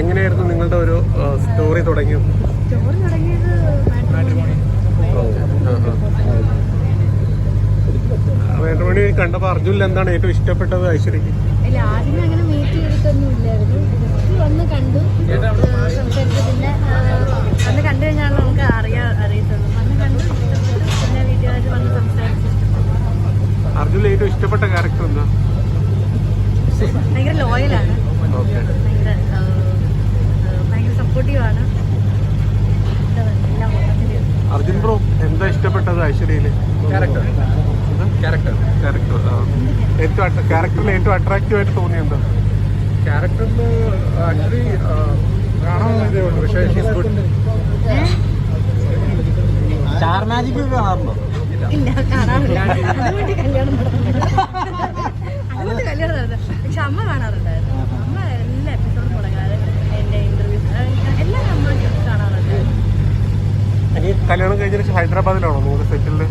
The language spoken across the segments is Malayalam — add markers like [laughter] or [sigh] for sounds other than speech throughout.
എങ്ങനെയായിരുന്നു നിങ്ങളുടെ ഒരു സ്റ്റോറി തുടങ്ങിയത്? സ്റ്റോറി തുടങ്ങിയത് മാട്രിമോണി. കണ്ടപ്പോൾ അർജുനിൽ എന്താണ് ഏറ്റവും ഇഷ്ടപ്പെട്ടത് ഐശ്വര്യക്ക്? ഇല്ല ആദ്യം അങ്ങനെ മീറ്റ് ചെയ്തിട്ടൊന്നും ഇല്ലായിരുന്നു ഏറ്റവും ഇഷ്ടപ്പെട്ട ക്യാരക്ടർ എന്താ? ഭയങ്കര ലോയലാണ് ഭയങ്കര ഭയങ്കര സപ്പോർട്ടീവാണ് അർജുൻ ബ്രോ എന്താ ഇഷ്ടപ്പെട്ടത് ഐശ്വര്യയിൽ? ക്യാരക്ടർ ക്യാരക്ടർ ക്യാരക്ടർ ഏറ്റവും ക്യാരക്ടറിൽ ഏറ്റവും അട്രാക്റ്റീവ് ആയിട്ട് തോന്നിയത് എന്താ? ക്യാരക്ടറിൽ ആക്ച്വലി കാണാവുന്നതേ ഉള്ളൂ. പക്ഷേ ഷീസ് ഗുഡ് സ്റ്റാർ മാജിക് കാണാറുണ്ടോ? ഇല്ല. കാണാറില്ല. [laughs] അതുകൊണ്ട് കല്യാണം നടന്നില്ല. അതുകൊണ്ട് കല്യാണം നടന്നത് പക്ഷെ അമ്മ കാണാറുണ്ടായിരുന്നു. അമ്മ എല്ലാ എപ്പിസോഡും മുടങ്ങാതെ എന്റെ ഇന്റർവ്യൂസ് എല്ലാം അമ്മ കാണാറുണ്ട്. ഇനി കല്യാണം കഴിഞ്ഞിട്ട് ഹൈദരാബാദിലാണോ? നിങ്ങൾ സെറ്റിൽഡ്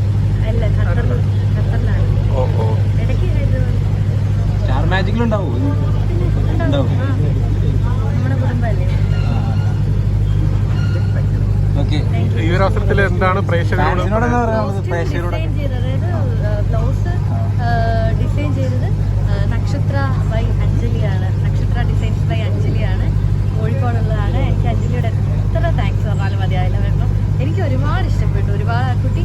അല്ല ഖത്തറിൽ ഖത്തറിലാണ്. ഓ ഓ. ഇടയ്ക്ക് ഹൈദരാബാദ്. സ്റ്റാർ മാജിക്കിലുണ്ടാവും ഉണ്ടാവും. ഓക്കെ ഈ ഒരു അവസരത്തിൽ എന്താണ് പ്രേക്ഷകരോട് പ്രേക്ഷകരോട്. ബ്ലൗസ് ഡിസൈൻ ചെയ്തത് നക്ഷത്ര ബൈ അഞ്ജലിയാണ്. നക്ഷത്ര ഡിസൈൻസ് ബൈ അഞ്ജലിയാണ്. കോഴിക്കോടുള്ളതാണ്. എനിക്ക് അഞ്ജലിയുടെ എത്ര താങ്ക്സ് പറഞ്ഞാലും മതിയായില്ല. കാരണം എനിക്ക് ഒരുപാട് ഇഷ്ടപ്പെട്ടു. ഒരുപാട് ആ കുട്ടി